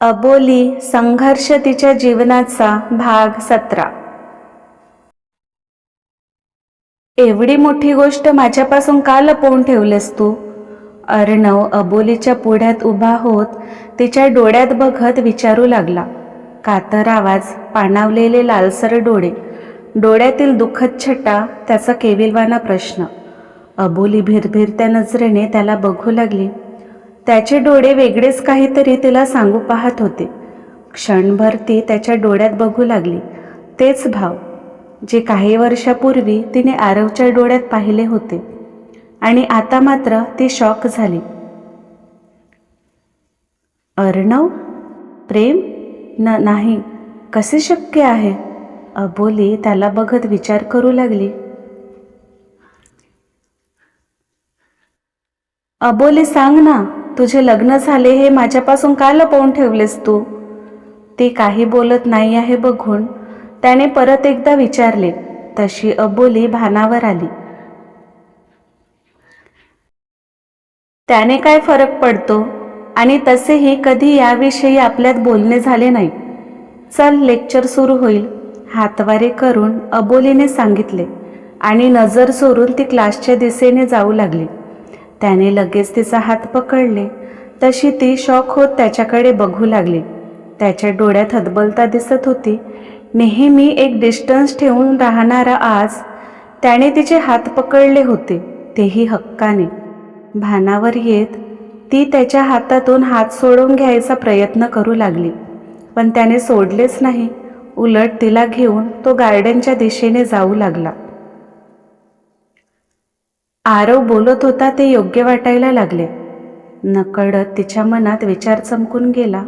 अबोली संघर्ष तिच्या जीवनाचा भाग सतरा. एवढी मोठी गोष्ट माझ्यापासून का लपवून ठेवलेस तू? अर्णव अबोलीच्या पुढ्यात उभा होत तिच्या डोळ्यात बघत विचारू लागला. कातर आवाज पाणावलेले लालसर डोळे डोळ्यातील दुःखद छटा त्याचा केविलवाना प्रश्न. अबोली भिरभिरत्या नजरेने त्याला बघू लागली. त्याचे डोळे वेगळेच काहीतरी तिला सांगू पाहत होते. क्षणभर ती त्याच्या डोळ्यात बघू लागली. तेच भाव जे काही वर्षापूर्वी तिने आरवच्या डोळ्यात पाहिले होते. आणि आता मात्र ती शॉक झाली. अर्णव? प्रेम? न नाही. कसे शक्य आहे? अबोली त्याला बघत विचार करू लागली. अबोले सांग ना तुझे लग्न झाले हे माझ्यापासून का लपवून ठेवलेस तू? ती काही बोलत नाही आहे बघून त्याने परत एकदा विचारले. तशी अबोली भानावर आली. त्याने काय फरक पडतो? आणि तसेही कधी याविषयी आपल्यात बोलणे झाले नाही. चल लेक्चर सुरू होईल. हातवारे करून अबोलीने सांगितले आणि नजर सोडून ती क्लासच्या दिशेने जाऊ लागली. त्याने लगेच तिचा हात पकडले. तशी ती शॉक होत त्याच्याकडे बघू लागली. त्याच्या डोळ्यात हतबलता दिसत होती. नेहमी एक डिस्टन्स ठेवून राहणारा आज त्याने तिचे हात पकडले होते. तेही हक्काने. भानावर येत. ती त्याच्या हातातून हात सोडून घ्यायचा प्रयत्न करू लागली. पण त्याने सोडलेच नाही. उलट तिला घेऊन तो गार्डनच्या दिशेने जाऊ लागला. आरव बोलत होता ते योग्य वाटायला लागले. नकळत तिच्या मनात विचार चमकून गेला.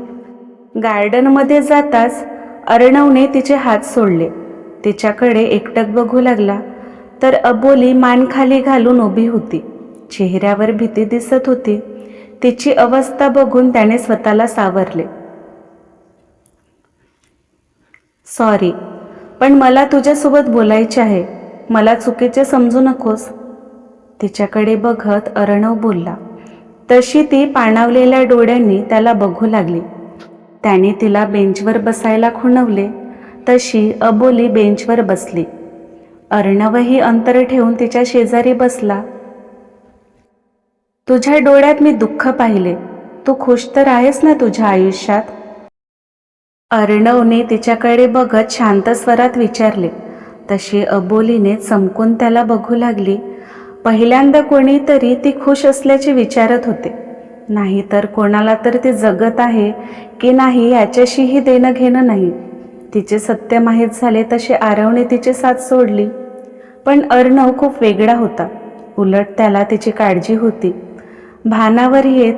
गार्डनमध्ये जाताच अर्णवने तिचे हात सोडले. तिच्याकडे एकटक बघू लागला. तर अबोली मान खाली घालून उभी होती. चेहऱ्यावर भीती दिसत होती. तिची अवस्था बघून त्याने स्वतःला सावरले. सॉरी पण मला तुझ्यासोबत बोलायचे आहे. मला चुकीचे समजू नकोस. तिच्याकडे बघत अर्णव बोलला. तशी ती पाणावलेल्या डोळ्यांनी त्याला बघू लागली. त्याने तिला बेंचवर बसायला खुणवले. तशी अबोली बेंचवर बसली. अर्णवही अंतर ठेवून तिच्या शेजारी बसला. तुझ्या डोळ्यात मी दुःख पाहिले. तू खुश तर आहेस ना तुझ्या आयुष्यात? अर्णवने तिच्याकडे बघत शांत स्वरात विचारले. तशी अबोलीने चमकून त्याला बघू लागली. पहिल्यांदा कोणीतरी ती खुश असल्याचे विचारत होते. नाहीतर कोणाला तर ती जगत आहे की नाही याच्याशीही देणं घेणं नाही. तिचे सत्य माहीत झाले तसे आरवने तिचे साथ सोडली. पण अर्णव खूप वेगळा होता. उलट त्याला तिची काळजी होती. भानावर येत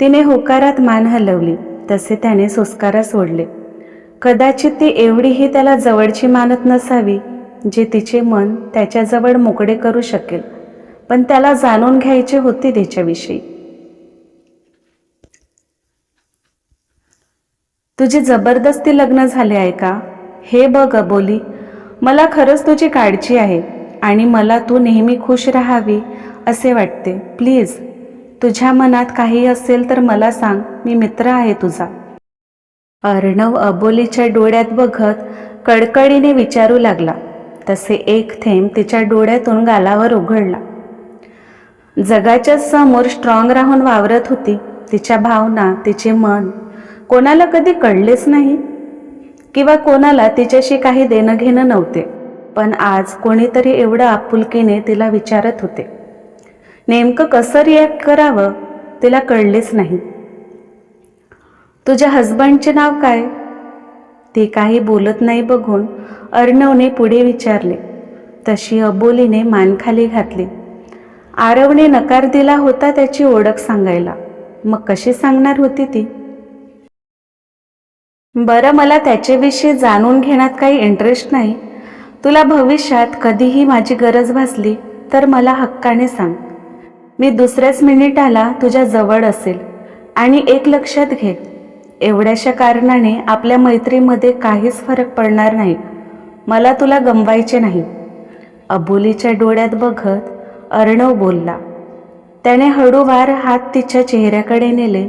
तिने होकारात मान हलवली. तसे त्याने सुस्कारा सोडले. कदाचित ती एवढीही त्याला जवळची मानत नसावी जे तिचे मन त्याच्याजवळ मोकळे करू शकेल. पण त्याला जाणून घ्यायचे होते त्याच्याविषयी तुझे जबरदस्ती लग्न झाले आहे का? हे बघ अबोली मला खरंच तुझी काळजी आहे आणि मला तू नेहमी खुश राहावी असे वाटते. प्लीज तुझ्या मनात काही असेल तर मला सांग मी मित्र आहे तुझा. अर्णव अबोलीच्या डोळ्यात बघत कडकडीने विचारू लागला. तसे एक थेंब तिच्या डोळ्यातून गालावर उघडला. जगाच्या समोर स्ट्रॉंग राहून वावरत होती. तिच्या भावना तिचे मन कोणाला कधी कळलेच नाही. किंवा कोणाला तिच्याशी काही देणं घेणं नव्हते. पण आज कोणीतरी एवढं आपुलकीने तिला विचारत होते. नेमकं कसं रिॲक्ट करावं तिला कळलेच नाही. तुझ्या हजबंडचे नाव काय? ते काही बोलत नाही बघून अर्णवने पुढे विचारले. तशी अबोलीने मान खाली घातली. आरवने नकार दिला होता त्याची ओळख सांगायला. मग कशी सांगणार होती ती? बरं मला त्याच्याविषयी जाणून घेण्यात काही इंटरेस्ट नाही. तुला भविष्यात कधीही माझी गरज भासली तर मला हक्काने सांग. मी दुसऱ्याच मिनिटाला तुझ्या जवळ असेल. आणि एक लक्षात घे एवढ्याशा कारणाने आपल्या मैत्रीमध्ये काहीच फरक पडणार नाही. मला तुला गमवायचे नाही. अबोलीच्या डोळ्यात बघत अर्णव बोलला. त्याने हळूवार हात तिच्या चेहऱ्याकडे नेले.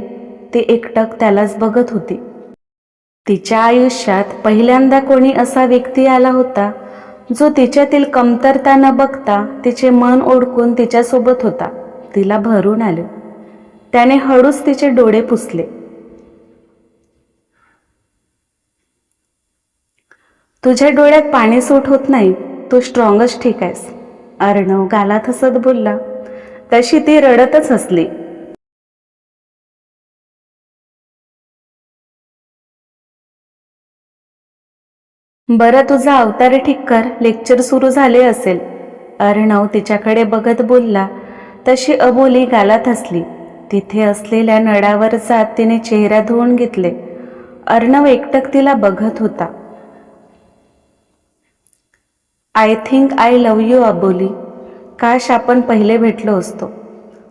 ते एकटक त्यालाच बघत होती. तिच्या आयुष्यात पहिल्यांदा कोणी असा व्यक्ती आला होता जो तिच्यातील कमतरता न बघता तिचे मन ओढकून तिच्यासोबत होता. तिला भरून आले. त्याने हळूच तिचे डोळे पुसले. तुझ्या डोळ्यात पाणी सूट होत नाही. तू स्ट्रॉंगच ठीक आहेस. अर्णव गालात हसत बोलला. तशी ती रडतच हसली बरं तुझा अवतार ठीक कर लेक्चर सुरू झाले असेल. अर्णव तिच्याकडे बघत बोलला. तशी अबोली गालात हसली. तिथे असलेल्या नळावर जात तिने चेहरा धुवून घेतले. अर्णव एकटक तिला बघत होता. I think I love you Aboli. काश आपण पहिले भेटलो असतो.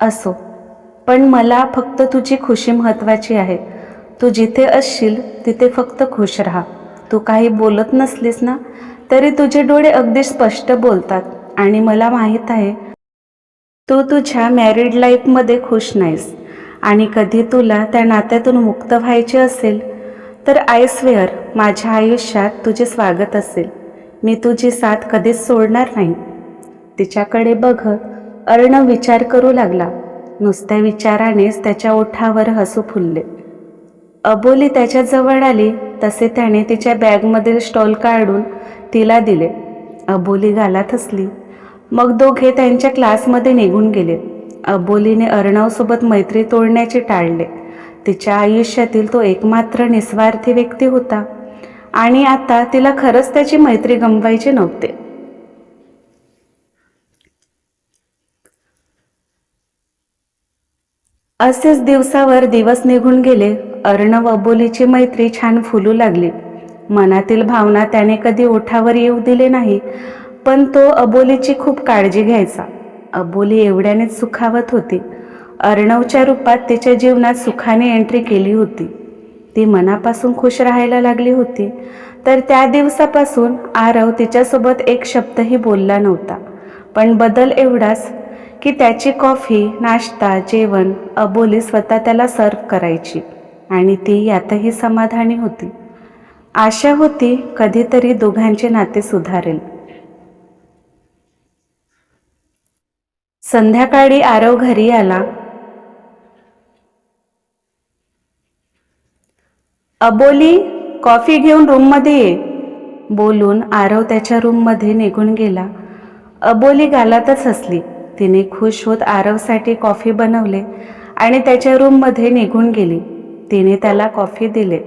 असो. पण मला फक्त तुझी खुशी महत्त्वाची आहे. तू जिथे असशील तिथे फक्त खुश राहा. तू काही बोलत नसलीस ना? तरी तुझे डोळे अगदी स्पष्ट बोलतात आणि मला माहीत आहे तू तुझ्या मॅरिड लाईफमध्ये खुश नाहीस. आणि कधी तुला त्या नात्यातून मुक्त व्हायचे असेल तर आय स्वेअर माझ्या आयुष्यात तुझे स्वागत असेल. मी तुझी साथ कधीच सोडणार नाही. तिच्याकडे बघत अर्णव विचार करू लागला. नुसत्या विचारानेच त्याच्या ओठावर हसू फुलले. अबोली त्याच्याजवळ आली तसे त्याने तिच्या बॅगमधील स्टॉल काढून तिला दिले. अबोली गालात हसली. मग दोघे त्यांच्या क्लासमध्ये निघून गेले. अबोलीने अर्णवसोबत मैत्री तोडण्याचे टाळले. तिच्या आयुष्यातील तो एकमात्र निस्वार्थी व्यक्ती होता. आणि आता तिला खरंच त्याची मैत्री गमवायची नव्हते. असेच दिवसावर दिवस निघून गेले अर्णव अबोलीची मैत्री छान फुलू लागली. मनातील भावना त्याने कधी ओठावर येऊ दिले नाही पण तो अबोलीची खूप काळजी घ्यायचा. अबोली एवढ्यानेच सुखावत होती. अर्णवच्या रूपात तिच्या जीवनात सुखाने एंट्री केली होती. ती मनापासून खुश राहायला लागली होती. तर त्या दिवसापासून आरव तिच्यासोबत एक शब्दही बोलला नव्हता. पण बदल एवढाच की त्याची कॉफी नाश्ता जेवण अबोली स्वतः त्याला सर्व करायची आणि ती यातही समाधानी होती. आशा होती कधीतरी दोघांचे नाते सुधारेल. संध्याकाळी आरव घरी आला. अबोली कॉफी घेऊन रूममध्ये ये. बोलून आरव त्याच्या रूममध्ये निघून गेला. अबोली गालातच हसली. तिने खुश होत आरवसाठी कॉफी बनवले आणि त्याच्या रूममध्ये निघून गेली. तिने त्याला कॉफी दिले.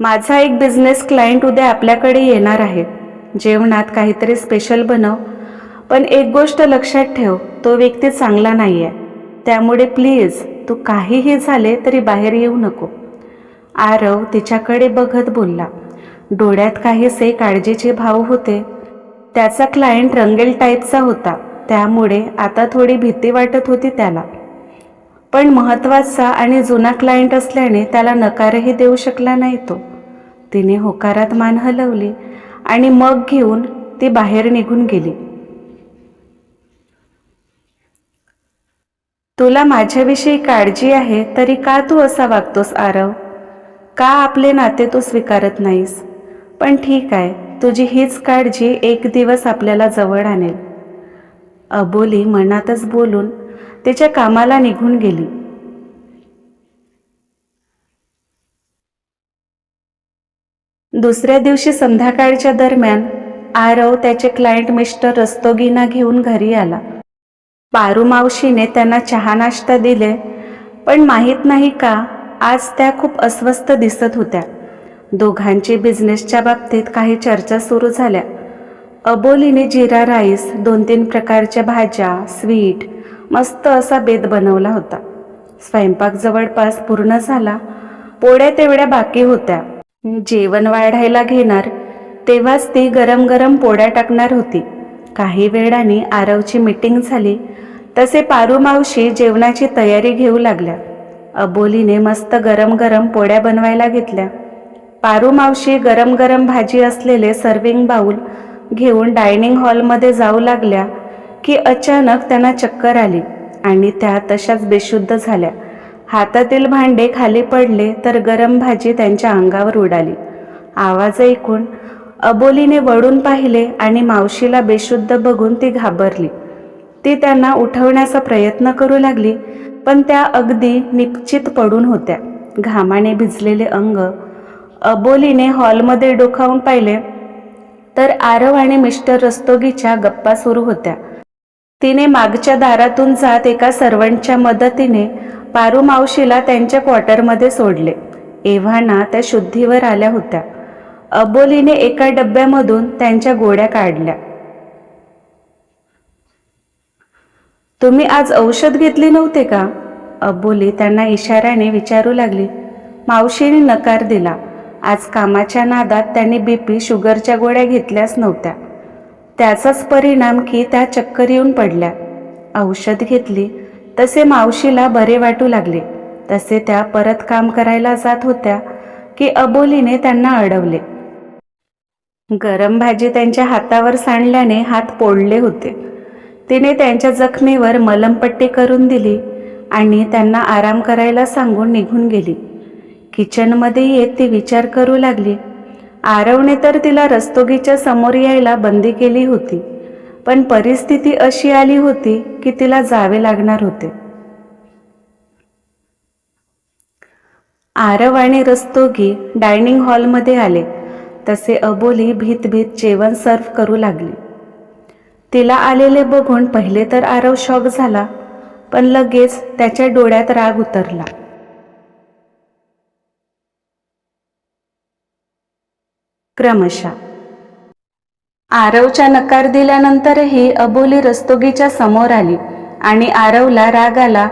माझा एक बिझनेस क्लायंट उद्या आपल्याकडे येणार आहे. जेवणात काहीतरी स्पेशल बनव. पण एक गोष्ट लक्षात ठेव तो व्यक्ती चांगला नाही आहे त्यामुळे प्लीज तू काहीही झाले तरी बाहेर येऊ नको. आरव तिच्याकडे बघत बोलला. डोळ्यात काहीसे काळजीचे भाव होते. त्याचा क्लायंट रंगेल टाईपचा होता. त्यामुळे आता थोडी भीती वाटत होती त्याला. पण महत्त्वाचा आणि जुना क्लायंट असल्याने त्याला नकारही देऊ शकला नाही तो. तिने होकारात मान हलवली आणि मग घेऊन ती बाहेर निघून गेली. तुला माझ्याविषयी काळजी आहे तरी का तू असा वागतोस आरव? का आपले नाते तू स्वीकारत नाहीस? पण ठीक आहे तुझी हीच काळजी एक दिवस आपल्याला जवळ आणेल. अबोली मनातच बोलून तिच्या कामाला निघून गेली. दुसऱ्या दिवशी संध्याकाळच्या दरम्यान आरव त्याचे क्लायंट मिस्टर रस्तोगीना घेऊन घरी आला. पारू मावशीने त्यांना चहा नाश्ता दिले. पण माहीत नाही का आज त्या खूप अस्वस्थ दिसत होत्या. दोघांची बिझनेसच्या बाबतीत काही चर्चा सुरू झाल्या. अबोलीने जिरा राईस दोन तीन प्रकारच्या भाज्या स्वीट मस्त असा बेत बनवला होता. स्वयंपाक जवळपास पूर्ण झाला. पोळ्या तेवढ्या बाकी होत्या. जेवण वाढायला घेणार तेव्हाच ती गरम गरम पोळ्या टाकणार होती. काही वेळाने आरवची मीटिंग झाली. तसे पारू मावशी जेवणाची तयारी घेऊ लागल्या. अबोलीने मस्त गरम गरम पोळ्या बनवायला घेतल्या. पारू मावशी गरम गरम भाजी असलेले सर्विंग बाऊल घेऊन डायनिंग हॉलमध्ये जाऊ लागल्या की अचानक त्यांना चक्कर आली आणि त्या तशाच बेशुद्ध झाल्या. हातातील भांडे खाली पडले तर गरम भाजी त्यांच्या अंगावर उडाली. आवाज ऐकून अबोलीने वळून पाहिले आणि मावशीला बेशुद्ध बघून ती घाबरली. ती त्यांना उठवण्याचा प्रयत्न करू लागली पण त्या अगदी निश्चित पडून होत्या. घामाने भिजलेले अंग अबोलीने हॉलमध्ये डोकावून पाहिले तर आरव आणि मिस्टर रस्तोगीच्या गप्पा सुरू होत्या. तिने मागच्या दारातून जात एका सर्वंटच्या मदतीने पारू मावशीला त्यांच्या क्वार्टरमध्ये सोडले. एव्हाना त्या शुद्धीवर आल्या होत्या. अबोलीने एका डब्यामधून त्यांच्या गोड्या काढल्या. तुम्ही आज औषध घेतले नव्हते का? अबोली त्यांना इशाऱ्याने विचारू लागली. मावशीने नकार दिला. आज कामाच्या नादात त्यांनी बीपी शुगरच्या गोळ्या घेतल्याच नव्हत्या. त्याचाच परिणाम की त्या चक्कर येऊन पडल्या. औषध घेतली. तसे मावशीला बरे वाटू लागले. तसे त्या परत काम करायला जात होत्या की अबोलीने त्यांना अडवले. गरम भाजी त्यांच्या हातावर सांडल्याने हात पोळले होते. तिने त्यांच्या जखमेवर मलमपट्टी करून दिली आणि त्यांना आराम करायला सांगून निघून गेली. किचनमध्ये येत ती विचार करू लागली. आरवने तर तिला रस्तोगीच्या समोर यायला बंदी केली होती पण परिस्थिती अशी आली होती की तिला जावे लागणार होते. आरव आणि रस्तोगी डायनिंग हॉलमध्ये आले. तसे अबोली भीत भीत जेवण सर्व करू लागली. तिला आलेले बघून पहिले तर आरव शॉक झाला पण लगेच त्याच्या डोळ्यात राग उतरला. क्रमशः. आरवच्या नकार दिल्यानंतरही अबोली रस्तोगीच्या समोर आली आणि आरवला राग आला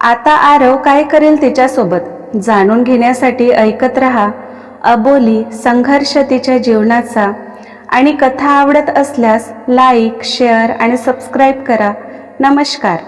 आता आरव काय करेल तिच्यासोबत? जाणून घेण्यासाठी ऐकत रहा अबोली संघर्ष तिच्या जीवनाचा आणि कथा आवडत असल्यास लाईक शेअर आणि सबस्क्राईब करा. नमस्कार.